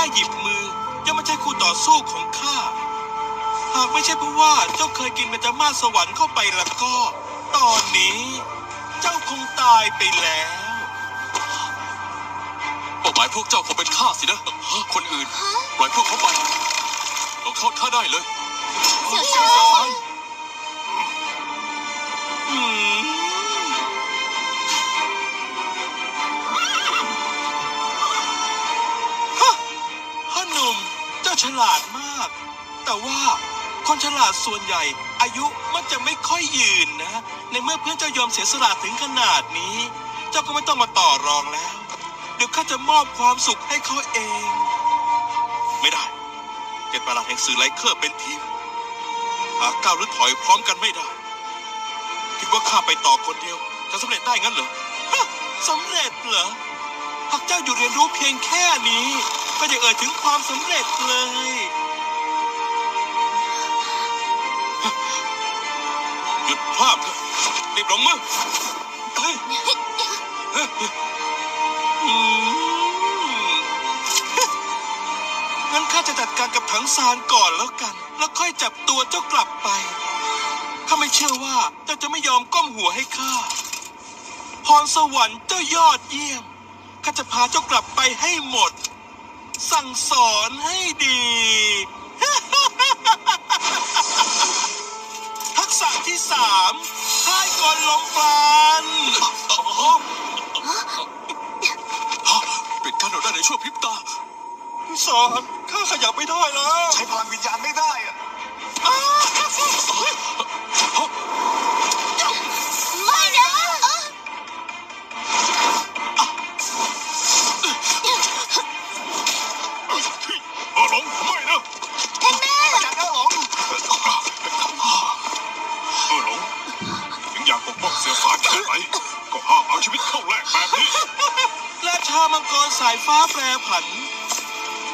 ค่หยิบมือยังไม่ใช่คู่ต่อสู้ของข้า หากไม่ใช่เพราะว่าเจ้าเคยกินเบญจมาศสวรรค์เข้าไปแล้วก็ ตอนนี้ เจ้าคงตายไปแล้ว เป้าหมายพวกเจ้าคงเป็นข้าสินะ คนอื่นปล่อยพวกเขาไปลงโทษข้าได้เลย เสี่ยวซาน อืม จ้าฉลาดมาก แต่ว่าคนฉลาดส่วนใหญ่อายุมักจะไม่ค่อยยืนนะ ในเมื่อเพื่อนเจ้ายอมเสียสละถึงขนาดนี้ เจ้าก็ไม่ต้องมาต่อรองแล้ว เดี๋ยวข้าจะมอบความสุขให้เขาเอง ไม่ได้เจ็ดประหลาดแห่งสื่อไลเคอร์เป็นทีม หากก้าวหรือถอยพร้อมกันไม่ได้ คิดว่าข้าไปต่อคนเดียว จะสำเร็จได้งั้นเหรอสำเร็จเหรอหากเจ้าอยู่เรียนรู้เพียงแค่นี้ ก็จะเอ่ยถึงความสำเร็จเลย หยุดภาพเถอะรีบลงมือเฮ้ยอืมงั้นข้าจะจัดการกับถังซานก่อนแล้วกัน แล้วค่อยจับตัวเจ้ากลับไป ข้าไม่เชื่อว่าเจ้าจะไม่ยอมก้มหัวให้ข้า พรสวรรค์เจ้ายอดเยี่ยม ข้าจะพาเจ้ากลับไปให้หมด สั่งสอนให้ดี ทักษะที่สามค่ายกลลมปราณปิดกั้นเราได้ในช่วงพริบตา สอนข้าขยับไม่ได้แล้ว ใช้พลังวิญญาณไม่ได้อะ อ้าว ถึงอยากปกป้องเสียสายแค่ไหนก็ห้ามเอาชีวิตเข้าแลกแบบนี้ และชามังกรสายฟ้าแปรผัน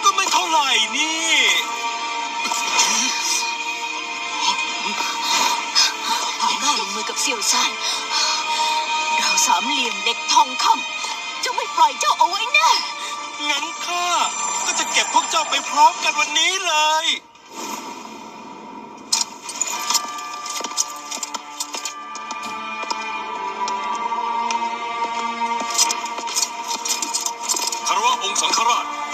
ก็ไม่เท่าไหร่นี่หากข้าลงมือกับเสี่ยวซานเราสามเหลี่ยมเหล็กทองคำจะไม่ปล่อยเจ้าเอาไว้แน่ งั้นข้าก็จะเก็บพวกเจ้าไปพร้อมกันวันนี้เลย คา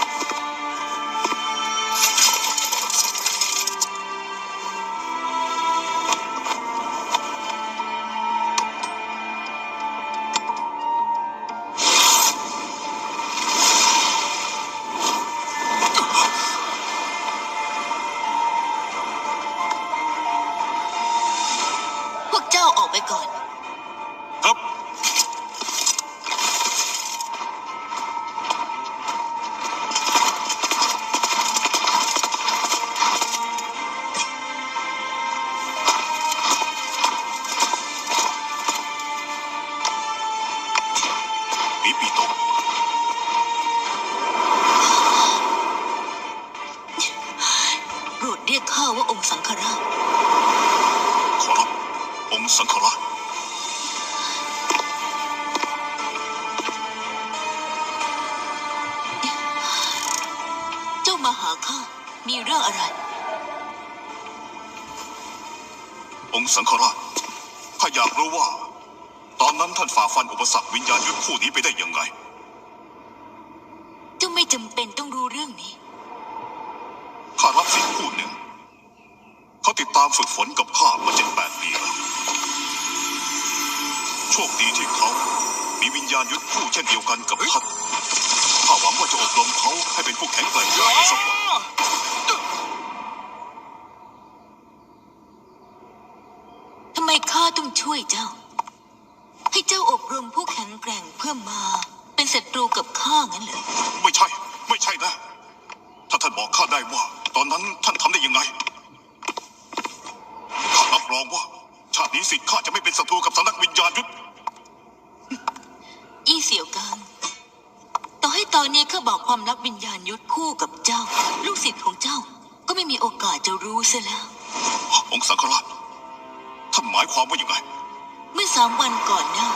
มีเรื่องอะไร องค์สังฆราชข้าอยากรู้ว่า ตอนนั้นท่านฝ่าฟันอุปสรรควิญญาณยุทธคู่นี้ไปได้ยังไง เจ้าไม่จำเป็นต้องรู้เรื่องนี้ ข้ารับสิทธิ์คู่หนึ่ง เขาติดตามฝึกฝนกับข้ามาเจ็ดแปดปีแล้วโชคดีที่เขามีวิญญาณยุทธคู่เช่นเดียวกันกับท่านข้าหวังว่าจะอบรมเขาให้เป็นผู้แข็งแกร่งได้สักวัน ทำไมข้าต้องช่ วยเจ้า ให้เจ้าอบรมผู้แข็งแกร่งเพื่อมา เป็นศัตรูกับข้างั้นเหรอไม่ใช่ ไม่ใช่นะ ถ้าท่านบอกข้าได้ว่า ตอนนั้นท่านทำได้ยังไง ข้ารับรองว่า ชาตินี้สิทธิ์ข้าจะไม่เป็นศัตรูกับสำนักวิญญาณยุทธอี้เสี่ยวกางต่อให้ตอนนี้ข้าบอกความลับวิญญาณยุทธคู่กับเจ้า ลูกศิษย์ของเจ้าก็ไม่มีโอกาสจะรู้ซะแล้วองค์สังฆราชท่านหมายความว่ายังไงเมื่อสามวันก่อนหน้า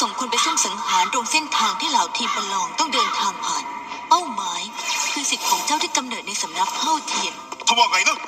ส่งคนไปซุ่มสังหารตรงเส้นทางที่เหล่าทีมประลองต้องเดินทางผ่าน เป้าหมาย คือสิทธิ์ของเจ้าที่กำเนิดในสำนักเท่าเทียน เขาว่าไงนะ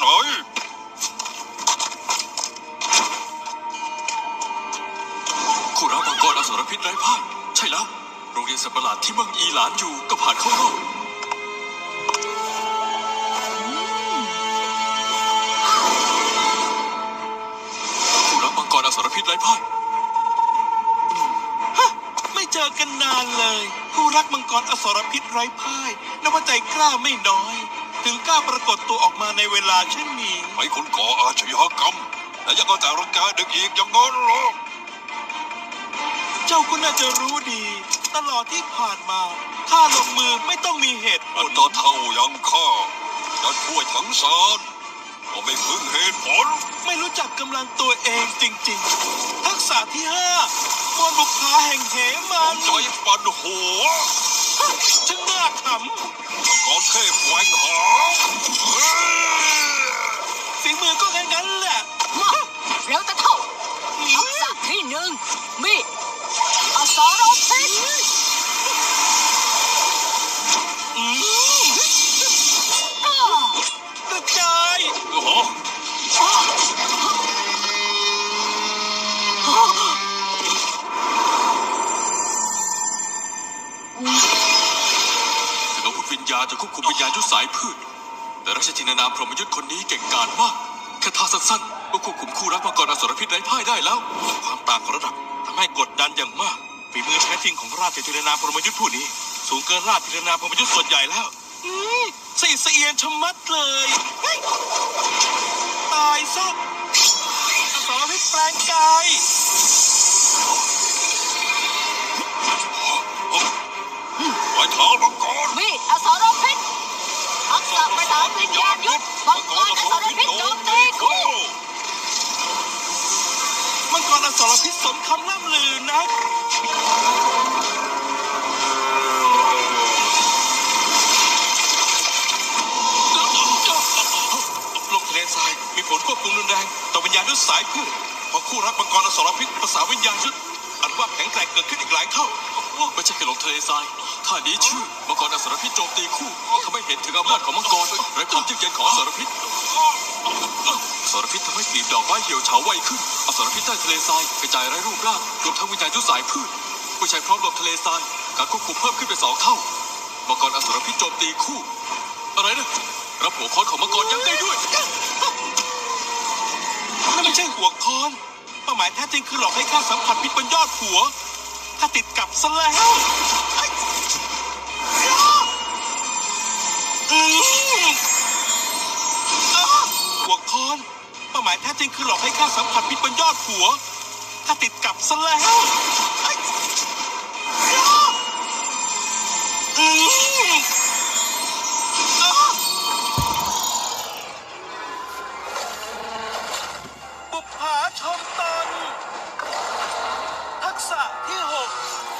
ไหน คู่รักมังกรอสรพิษไร้พ่าย ใช่แล้ว โรงเรียนสัตว์ประหลาดที่เมืองอีหลานอยู่ก็ผ่านเข้ารอบผู้รับมังกรอสรพิษไร้พ่ายไม่เจอกันนานเลย ผู้รักมังกรอสรพิษไร้พ่ายนว่าใจกล้าไม่น้อย ถึงกล้าปรากฏตัวออกมาในเวลาเช่นนี้ไอ้คนก่ออาชญากรรมและยังเอาแต่ร่างกายเด็กอีกอย่างนั้นเหรอเจ้าก็น่าจะรู้ดี ตลอดที่ผ่านมาข้าลงมือไม่ต้องมีเหตุผอันลตาเท่ายังข้าจะช่วยทั้งสารก็ไม่พึ่งเหตุผล ไม่รู้จักกำลังตัวเองจริงๆ ทักษะที่ห้ามวลบุพาแห่งเหมันใจปั่นหัว ช่างน่าข ของเทพแหวงหา จะควบคุมวิญญาณยุทธสายพืช แต่ราชธินานามพรหมยุทธคนนี้เก่งกาจมากแค่ท่าสั้นๆก็ควบคุมคู่รักมังกรอสรพิษไร้พ่ายได้แล้ว ความต่างของระดับทำให้กดดันอย่างมากฝีมือแท้จริงของราชธินนาพรหมยุทธ์ผู้นี้ สูงเกินราชธินนาพรหมยุทธ์ส่วนใหญ่แล้วอืมสีเสียนชะมัดเลยตายซะอสรพิษแปลงกายไม้ท้ามังก อสรพิษทักษะประสานวิญญาณยุทธมังกรอสรพิษโจมตีคู่มังกรอสรพิษสมคำล่ำลือนักลงทะเลทรายมีผลควบคุมรุนแรงต่อวิญญาณยุทธสายพืชพอคู่รักมังกรอสรพิษภาษาวิญญาณยุทธอันว่าแข็งแกร่งเกิดขึ้นอีกหลายเท่าไม่ใช่แค่ลงทะเลทราย ท่านี้ชื่อมังกรอสรพิษโจมตีคู่ทำให้เห็นถึงอำนาจของมังกรและความยืดเย็นของอสรพิษอสรพิษทำให้กลีบดอกไม้เหี่ยวเฉาไวขึ้นอสรพิษใต้ทะเลทรายกระจายไร้รูปร่างรวมทั้งวิญญาณยุสายพืชผู้ใช้พร้อมลมทะเลทรายการควบคุมเพิ่มขึ้นเป็นสองเท่ามังกรอสรพิษโจมตีคู่ อะไรนะรับหัวค้อนของมังกรยักษ์ได้ด้วยนั่นไม่ใช่หัวค้อนเป้าหมายแท้จริงคือหลอกให้ข้าสัมผัสพิษบนยอดหัวข้าติดกับซะแล้ว หัวค้อนเป้าหมายแท้จริงคือหลอกให้ข้าสัมผัสพิษบนยอดหัวข้าติดกับซะแล้วไอ้อืมอ้าบุปผาชมตน ทักษะที่หก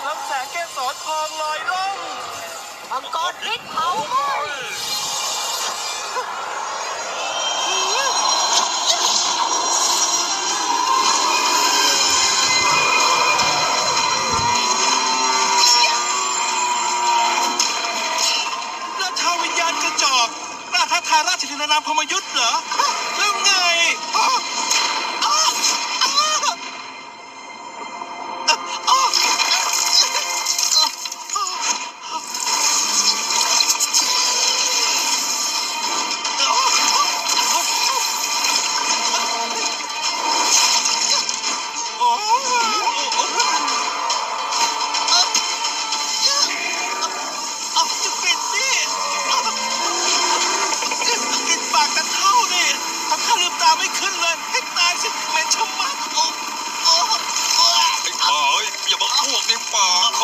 ลำแสงแกสอนทองลอยล่องมังกรฤทธิ์เผาไหม้ พมยุทธ์เหรอ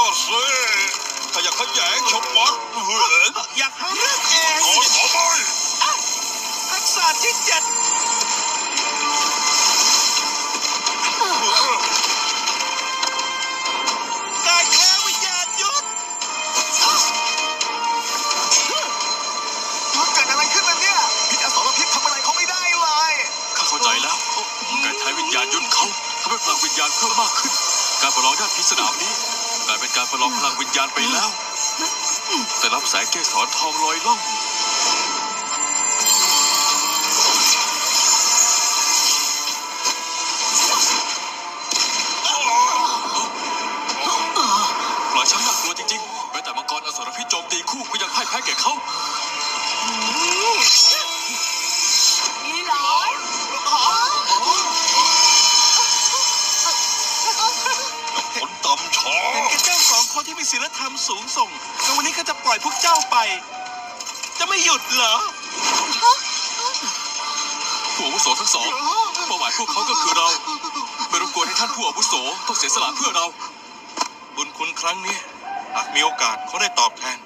ปากข้อเซ่ถ้าอยากขยงชมวัดเหือนอยากเรื่องเองขอขอไปทักษะที่เจ็ดการแค่วิญญาณยุทธมันเกิดอะไรขึ้นล่ะเนี่ยพิษอสรพิษทำอะไรเขาไม่ได้เลยข้าเข้าใจแล้ว การใช้วิญญาณยุทธเขาทำให้พลังวิญญาณเพิ่มมากขึ้น การประลองด้านพิสนามนี้ ลายเป็นการประลองพลังวิญญาณไปแล้ว แต่รับแสงเกสรทองลอยล่อง ปล่อยช้างน่ากลัวจริงๆแม้แต่มังกรอสรพิษโจมตีคู่ก็ยังพ่ายแพ้แก่เขา คนที่มีศีลธรรมสูงส่งแล้ววันนี้ก็จะปล่อยพวกเจ้าไป จะไม่หยุดเหรอผู้อาวุโสทั้งสองเป้าหมายพวกเขาก็คือเรา ไม่รบกวนให้ท่านผู้อาวุโสต้องเสียสละเพื่อเรา บุญคุณครั้งนี้หากมีโอกาสเขาได้ตอบแทน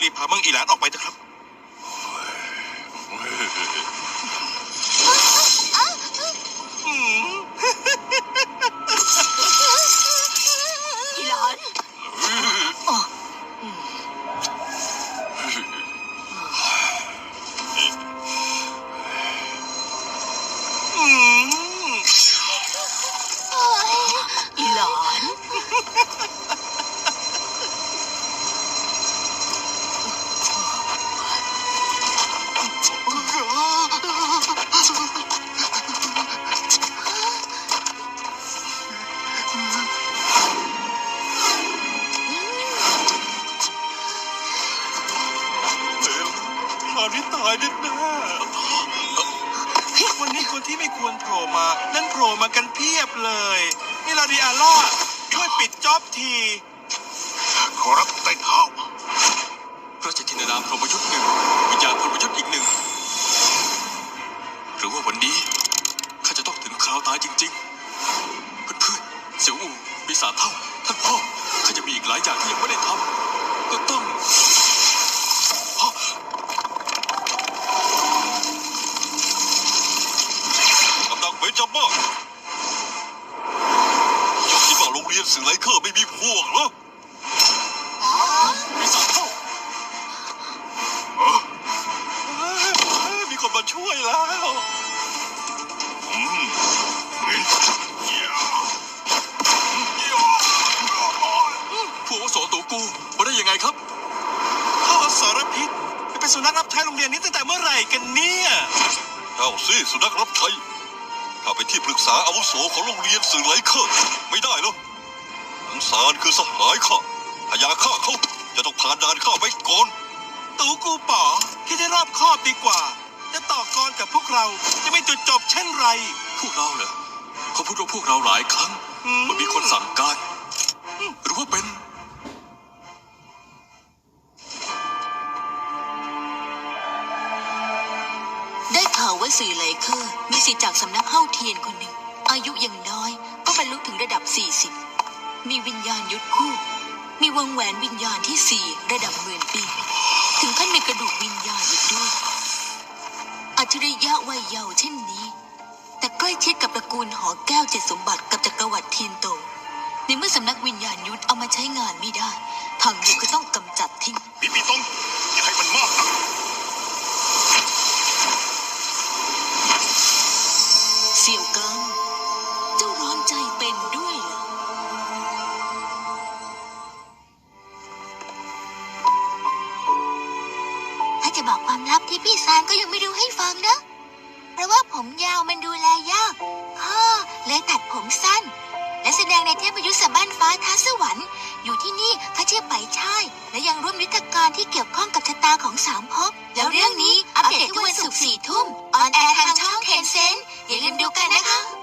รีบพาเมืองอีหลานออกไปเถอะครับ อืม ขอรับไต่เท้าพระเจตินานามพรหมยุทธ์หนึ่งวิญญาณพรหมยุทธ์อีกหนึ่ง หรือว่าวันนี้ข้าจะต้องถึงคราวตายจริง ๆ เพื่อนๆเสี่ยวอูปีศาจเท่า ท่านพ่อข้าจะมีอีกหลายอย่างที่ยังไม่ได้ทำก็ต้อง สุนัขรับใช้โรงเรียนนี้ตั้งแต่เมื่อไหร่กันเนี่ยเจ้าสิสุนัขรับใช้ข้าเป็นที่ปรึกษาอาวุโสของโรงเรียนสื่อไลเคอร์ไม่ได้เหรอทั้งสารคือสหายข้าถ้าอยากฆ่าเขาจะต้องผ่านด่านข้าไปก่อนตูกูป๋อคิดให้รอบคอบดีกว่า จะต่อกรกับพวกเราจะไม่จุดจบเช่นไร พวกเราเหรอเขาพูดว่าพวกเราหลายครั้งอืมมันมีคนสั่งการ หรือว่าเป็น มีสิทธิ์จากสำนักเฮ้าเทียนคนหนึ่ง อายุยังน้อย ก็บรรลุถึงระดับ 40 มีวิญญาณยุทธคู่ มีวงแหวนวิญญาณที่สี่ระดับหมื่นปี ถึงขั้นมีกระดูกวิญญาณอีกด้วย อัจฉริยะวัยเยาว์เช่นนี้ แต่ใกล้ชิดกับตระกูลหอแก้วเจ็ดสมบัติกับจักรวรรดิเทียนโตในเมื่อสำนักวิญญาณยุทธเอามาใช้งานไม่ได้ ทางเดียวก็ต้องกำจัดทิ้งปีปีตงอย่าให้มันมากนัก เสี่ยวกังเจ้าร้อนใจเป็นด้วยเหรอถ้าจะบอกความลับที่พี่ซานก็ยังไม่รู้ให้ฟังนะ เพราะว่าผมยาวมันดูแลยากพ่อเลยตัดผมสั้น และแสดงในเทพยุทธสบ้านฟ้าท้าสวรรค์ อยู่ที่นี่ข้าชื่อไปช่ายและยังร่วมยุทธการที่เกี่ยวข้องกับชะตาของสามภพแล้วเรื่องนี้อัปเดตทุกวันศุกร์สี่ทุ่มออนแอร์ทางช่องเทนเซนอย่าลืมดูกันนะคะ